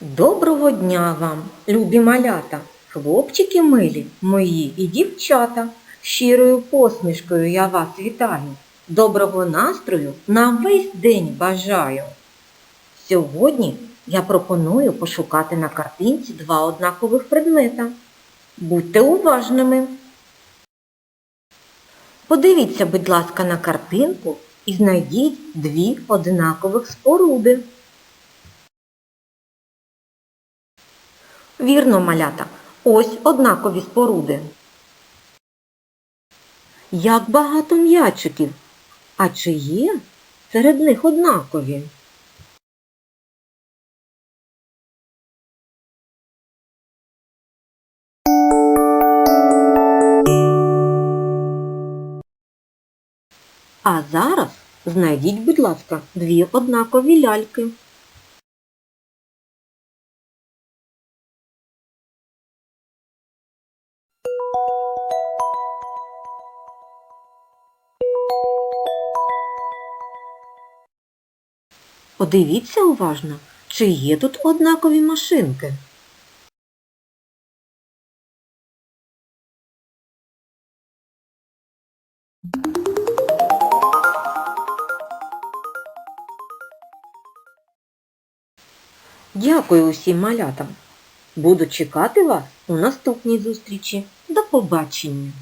Доброго дня вам, любі малята, хлопчики милі, мої і дівчата. Щирою посмішкою я вас вітаю. Доброго настрою на весь день бажаю. Сьогодні я пропоную пошукати на картинці два однакових предмета. Будьте уважними. Подивіться, будь ласка, на картинку і знайдіть дві однакових споруди. Вірно, малята, ось однакові споруди. Як багато м'ячиків. А чи є серед них однакові? А зараз знайдіть, будь ласка, дві однакові ляльки. Подивіться уважно, чи є тут однакові машинки. Дякую усім малятам. Буду чекати вас у наступній зустрічі. До побачення!